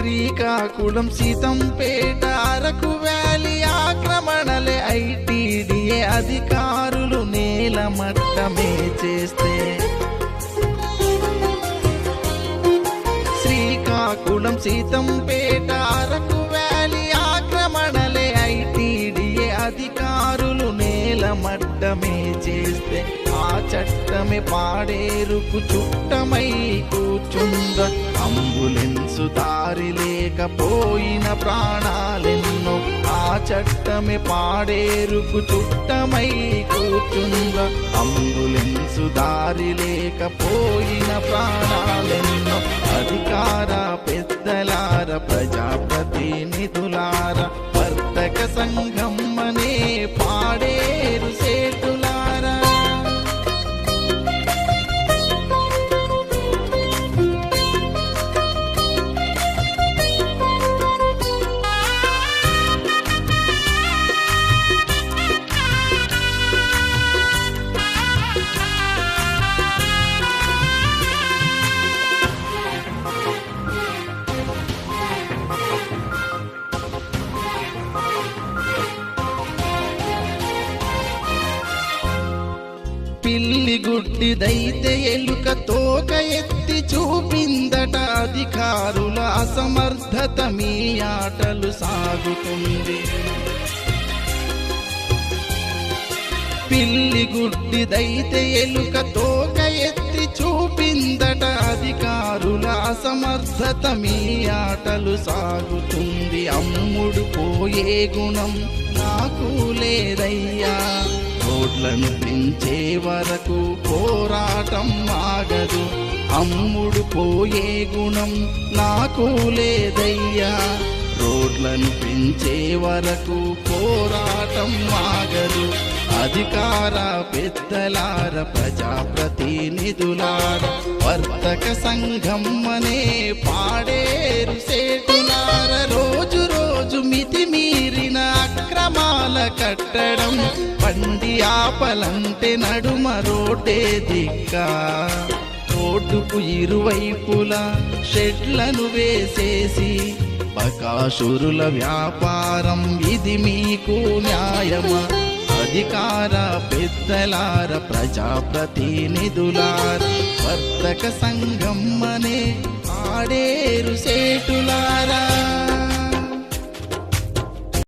Srikakulam Seethampeta Araku valley ఆక్రమణలే ITDA అధికారులు నేలమట్టమే చేస్తే. శ్రీకాకుళం సీతంపేట అరకు వ్యాలీ ఆక్రమణలే ఐటీడీఏ అధికారులు నేలమట్టమే చేస్తే. ఆ చట్టమే పాడేరుకు చుట్టమై కూర్చుంద. అంబులెన్సు తా లేకపోయిన ప్రాణాలెన్నో ఆ చట్టమే పాడేరుకు చుట్టమై కూర్చుందా. అంబులెన్సు దారి లేకపోయిన ప్రాణాలెన్నో అధికార పెద్దలార ప్రజాప్రతినిధులార వర్తక సంఘం అనే పాడ పిల్లి గుడ్డిదైతే ఎలుక తోక ఎత్తి చూపిందట. అధికారుల అసమర్థత మీ ఆటలు సాగుతుంది. పిల్లి గుడ్డిదైతే ఎలుక తోక ఎత్తి చూపిందట. అధికారుల అసమర్థత మీ ఆటలు సాగుతుంది. అమ్ముడు పోయే గుణం నాకు లేదయ్యా. రోడ్లను పెంచే వరకు పోరాటం ఆగదు. అమ్ముడు పోయే గుణం నాకు లేదయ్యా. రోడ్లను పెంచే వరకు పోరాటం ఆగదు. అధికార పెద్దలార ప్రజాప్రతినిధులార వర్తక సంఘం అనే పాడేరు సేటులార కట్టడం పండి ఆపలంటే నడుమ రోడ్డే దిక్క. రోడ్డుకు ఇరువైపులా షెడ్లను వేసేసి బకాసురుల వ్యాపారం ఇది మీకు న్యాయమా? అధికార పెద్దలార ప్రజాప్రతినిధులార వర్తక సంఘం అనే ఆడేరు సేటులారా?